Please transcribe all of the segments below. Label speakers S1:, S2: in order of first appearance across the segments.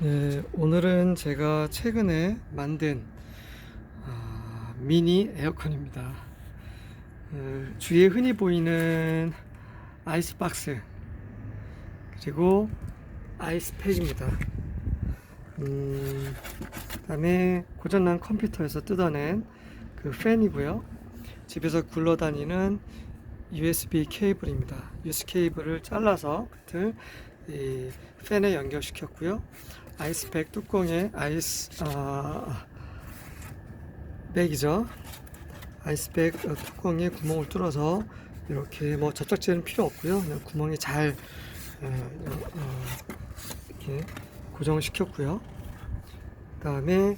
S1: 네, 오늘은 제가 최근에 만든 아, 미니 에어컨입니다. 어, 주위에 흔히 보이는 아이스박스 그리고 아이스팩입니다. 음, 그다음에 고장난 컴퓨터에서 뜯어낸 그 팬이고요. 집에서 굴러다니는 USB 케이블입니다. USB 케이블을 잘라서 끝을 이 팬에 연결시켰고요. 아이스팩 뚜껑에 아이스 아, 백이죠. 아이스백 어, 뚜껑에 구멍을 뚫어서 이렇게 뭐 접착제는 필요 없고요. 그냥 구멍이 잘 어, 어, 이렇게 고정을 시켰고요. 그 다음에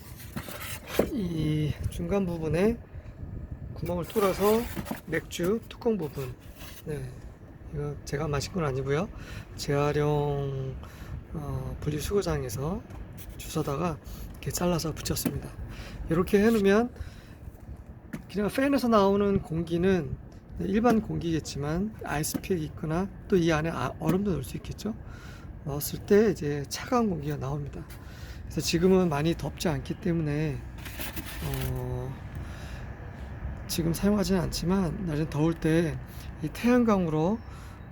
S1: 이 중간 부분에 구멍을 뚫어서 맥주 뚜껑 부분. 네, 이거 제가 마신 건 아니고요. 재활용 어, 분리수거장에서 주워다가 이렇게 잘라서 붙였습니다. 이렇게 해놓으면 그냥 팬에서 나오는 공기는 일반 공기겠지만 아이스팩이 있거나 또 이 안에 아- 얼음도 넣을 수 있겠죠. 넣었을 때 이제 차가운 공기가 나옵니다. 그래서 지금은 많이 덥지 않기 때문에 어, 지금 사용하지는 않지만 나중에 더울 때 이 태양광으로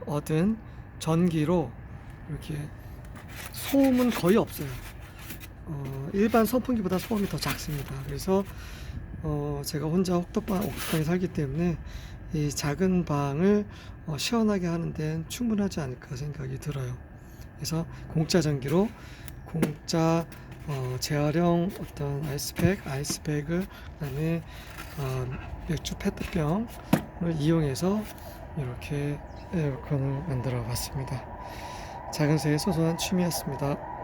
S1: 얻은 전기로 이렇게 소음은 거의 없어요. 어, 일반 선풍기보다 소음이 더 작습니다. 그래서 어, 제가 혼자 옥탑방, 옥탑방에 살기 때문에 이 작은 방을 어, 시원하게 하는 데는 충분하지 않을까 생각이 들어요. 그래서 공짜 전기로 공짜 어, 재활용 어떤 아이스팩, 아이스백을 그다음에 어, 맥주 페트병을 이용해서 이렇게 에어컨을 만들어 봤습니다. 작은 새의 소소한 취미였습니다.